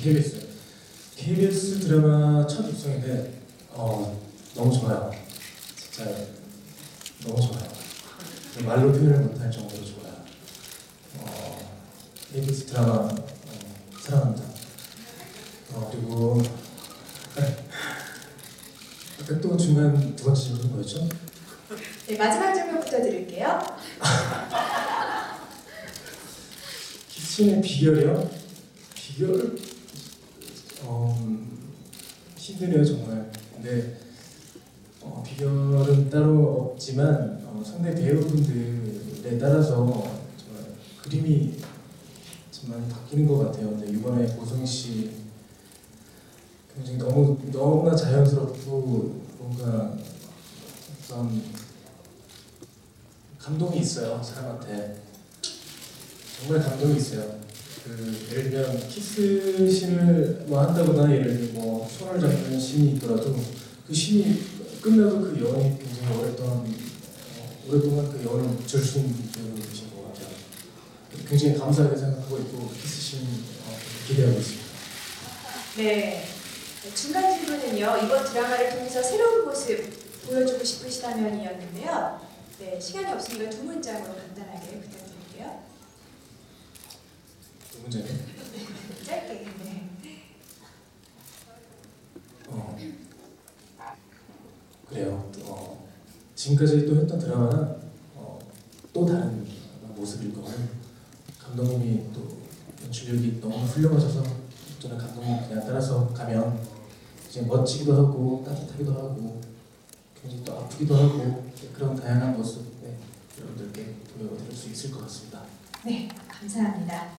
KBS KBS 드라마 첫 입성인데 어 너무 좋아요. 진짜 너무 좋아요. 말로 표현을 못할 정도로 좋아요. 어, KBS 드라마 어, 사랑합니다. 어, 그리고 아까 또 중간 두 번째 질문 뭐였죠? 네, 마지막 질문부터 드릴게요. 키친의 비결이요? 비결 힘드네요 정말. 근데 어, 비결은 따로 없지만 어, 상대 배우분들에 따라서 정말 그림이 좀 많이 바뀌는 것 같아요. 근데 이번에 보성 씨 굉장히 너무 너무나 자연스럽고 뭔가 어떤 감동이 있어요 사람한테. 정말 감동이 있어요. 그 예를 들면 키스 씬을 뭐 한다거나 예를 들면 뭐 손을 잡는 씬이 있더라도 그 씬이 끝나도 그 여운이 굉장히 오랫동안 어, 오랫동안 그 여운을 묻힐 수 있는 분이신 것 같아요. 굉장히 감사하게 생각하고 있고 키스 씬 어, 기대하고 있습니다. 네. 중간 질문은요. 이번 드라마를 통해서 새로운 모습 보여주고 싶으시다면이었는데요. 네, 시간이 없으니까 두 문장으로 간단하게 부탁드릴게요. 두 문제는 짧게. 네. 어, 그래요. 어, 지금까지 또 했던 드라마는 어, 또 다른 모습일 거고 감독님이 또 연출력이 너무 훌륭하셔서 저는 감독님 그냥 따라서 가면 이제 멋지기도 하고 따뜻하기도 하고 굉장히 또 아프기도 하고 그런 다양한 모습 네, 여러분들께 보여드릴 수 있을 것 같습니다. 네, 감사합니다.